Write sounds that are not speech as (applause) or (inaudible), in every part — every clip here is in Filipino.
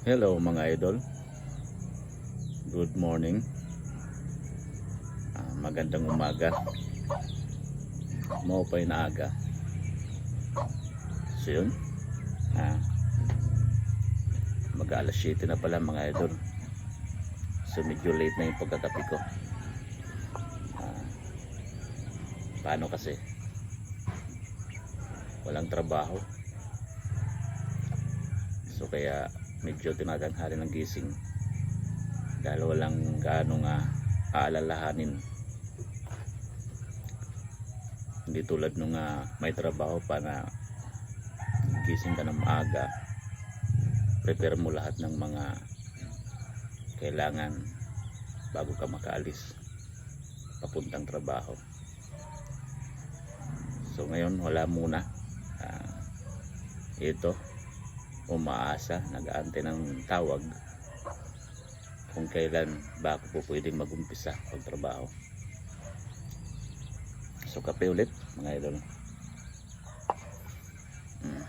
Hello mga idol. Good morning. Ah, magandang umaga. Maupay na aga. So yun. Ah, mag alas 7 na pala mga idol. So medyo late na yung pagkakapi ko. Ah, paano kasi? Walang trabaho. So kaya medyo tinatanghali ng gising. Dahil walang gaano nga aalalahanin. Hindi tulad nung ah, may trabaho pa na gising ka ng maaga prepare mo lahat ng mga kailangan bago ka makaalis papuntang trabaho. So ngayon wala muna. Ah, ito umaasa, nag-aantay ng tawag kung kailan ba ako po pwedeng mag-umpisa pagtrabaho. So kape ulit mga idol. Mm.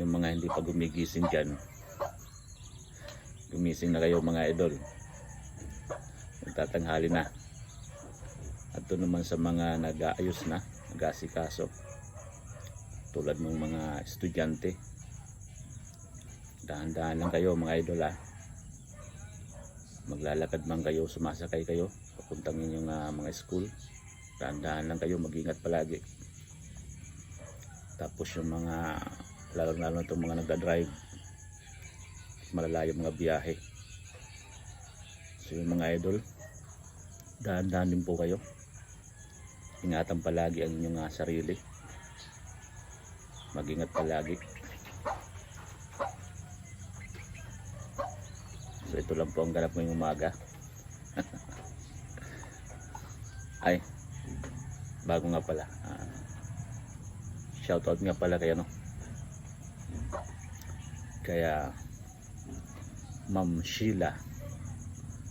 Yung mga hindi pa gumigising dyan, gumising na kayo mga idol. Magtatanghali na. At ito naman sa mga nag-aayos na, nag-asikaso tulad ng mga estudyante. Dahan-dahan lang kayo mga idol ha maglalakad man kayo sumasakay kayo papuntang inyong ah, mga school. Dahan-dahan lang kayo mag-ingat palagi. Tapos yung mga lalo lalo itong mga nagda-drive malalayo mga biyahe. So yung mga idol dahan-dahan din po kayo. Ingatan palagi ang inyong ah, sarili magingat palagi so ito lang po ang ganap ngayong umaga. (laughs) Ay bago nga pala. Ah, shoutout nga pala kaya no kaya Ma'am Sheila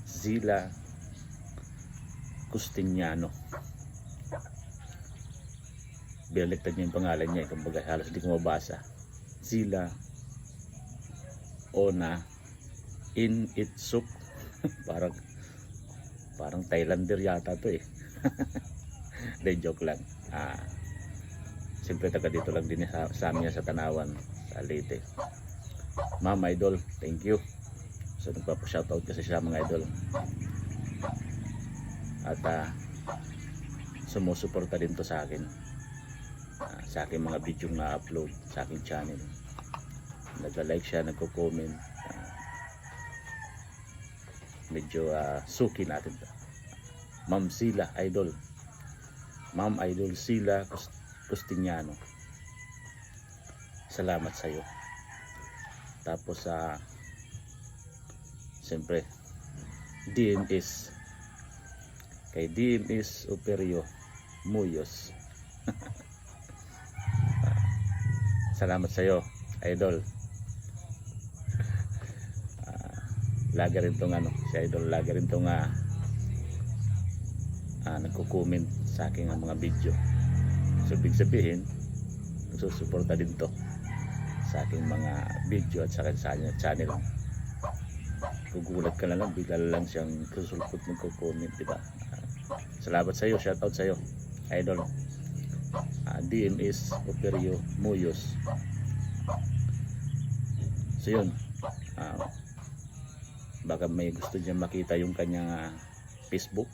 Zila Custignano binaliktad niya yung pangalan niya kumbaga halos hindi ko mabasa. Zila Ona In Itsuk (laughs) parang parang Thailander yata to eh. (laughs) De joke lang. Ah, siyempre taga dito lang din sa, sa amin sa Tanawan sa Leyte. Ma'am Idol thank you. So nagpapa-shoutout kasi siya mga idol. At ah, sumusuporta din to sa akin ah, sa aking mga video na upload sa aking channel. Nagla-like siya, nagko-comment. Ah, medyo ah, suki natin to. Ma'am Sila Idol. Ma'am Idol Sila Cus- Custignano salamat sa iyo tapos sa siyempre DMS kay DMS Operio Muyos (laughs) salamat sa iyo idol. Ah, lagi rin tong ano si idol lagi rin tong ah, ah, nagko-comment sa aking mga video. So ibig sabihin nagsusuporta din to sa aking mga video at sa aking channel. Gugulat ka na lang bigla lang siyang susulpot nagko-comment diba Ah, salamat sa iyo shoutout sa iyo idol DMS Operio Muyos so yun. Ah, baka may gusto niya makita yung kanyang ah, Facebook.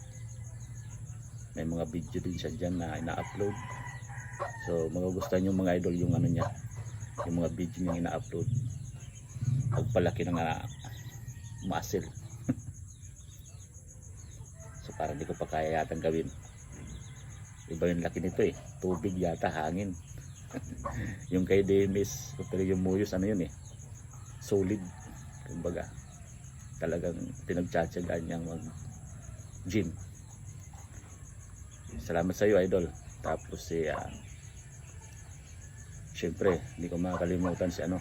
May mga video din siya dyan na ina-upload. So magugustuhan yung mga idol yung ano niya yung mga video niya ina-upload. Pagpalaki ng ah, muscle. (laughs) So parang di ko pa kaya yatang gawin. Iba yung laki nito eh tubig yata hangin. (laughs) Yung kay Demis pero yung Muyos ano yun eh solid. Kumbaga talagang pinagtsatsagaan niyang mag gym. Salamat sa iyo idol. Tapos si ah, syempre hindi ko makakalimutan si ano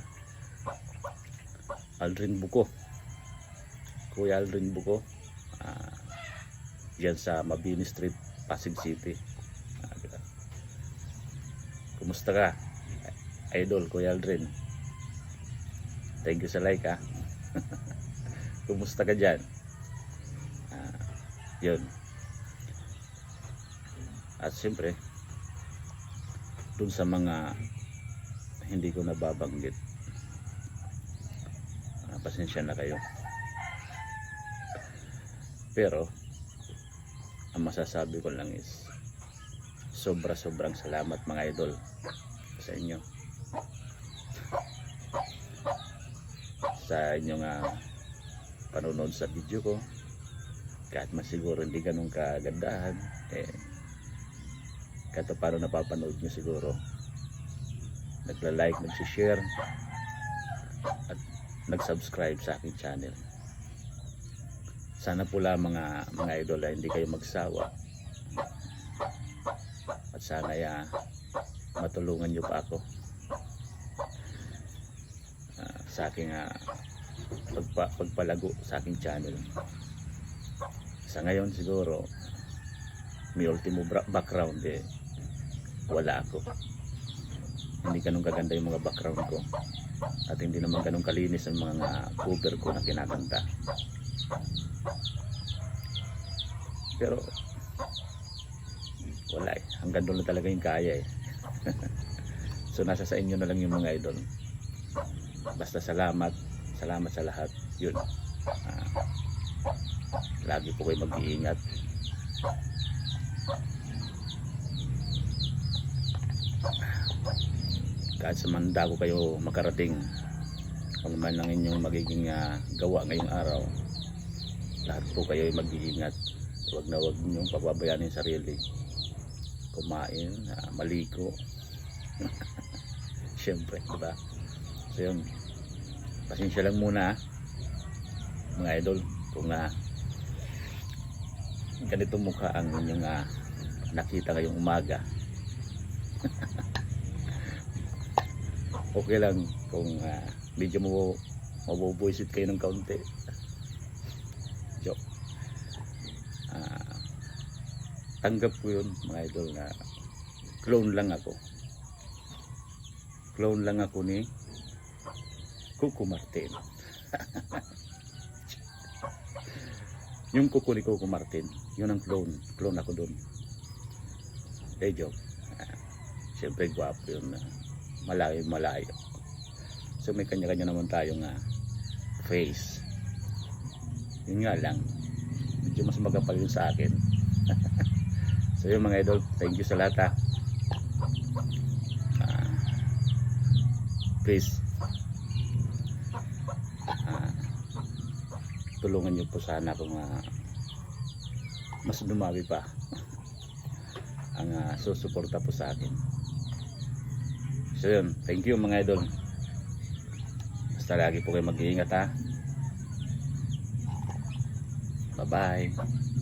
Aldrin Buko. Kuya Aldrin Buko ah, yan sa Mabini Street Pasig City? Kumusta ka idol, Kuya Aldrin. Thank you sa like ha. (laughs) Kumusta ka dyan? Ah, yun. At siyempre, dun sa mga hindi ko nababanggit, ah, pasensya na kayo. Pero, ang masasabi ko lang is, sobra-sobrang salamat mga idol sa inyo. Sa inyong uh, panonood sa video ko. Kahit masiguro hindi ganun kagandahan, eh, pa paano napapanood nyo siguro. Nagla-like, nagsishare, at nag-subscribe sa aking channel. Sana pula mga mga idol ay hindi kayo magsawa. Sana ya matulungan niyo pa ako ah, sa aking ah, pagpa, pagpalago sa aking channel. Sa ngayon siguro may ultimo background eh wala ako. Hindi ganun kaganda yung mga background ko. At hindi naman ganun kalinis ang mga cover ko na kinakanta. Pero wala eh. Hanggang doon talaga yung kaya eh. (laughs) so nasa sa inyo na lang yung mga idol. Basta salamat. Salamat sa lahat. Yun. Ah, lagi po kayo mag-iingat. Kahit sa manda ko kayo makarating kung man lang inyong magiging ah, gawa ngayong araw lahat po kayo ay mag-iingat huwag na huwag niyong pababayaan yung sarili kumain, ah, maligo. (laughs) Syempre, di ba? So yun. Pasensya lang muna ah, mga idol kung na ganito mukha ang inyong ah, nakita ngayong umaga. (laughs) Okay lang kung ah, medyo mabubuisit kayo ng kaunti joke Ah, tanggap ko yun mga idol na clone lang ako. Clone lang ako ni Kuko Martin. (laughs) Yung kuko ni Kuko Martin yun ang clone clone ako dun. Eh joke. Ah, (laughs) siyempre gwapo yun na malayo malayo. So may kanya-kanya naman tayong ah, face. Yun nga lang. Medyo mas magapal yun sa akin so yun mga idol. Thank you sa lahat ha Ah, please. Ah, tulungan nyo po sana kung ah, mas dumami pa (laughs) ang ah, susuporta po sa akin. So yun. Thank you mga idol. Basta lagi po kayo mag-iingat ha bye bye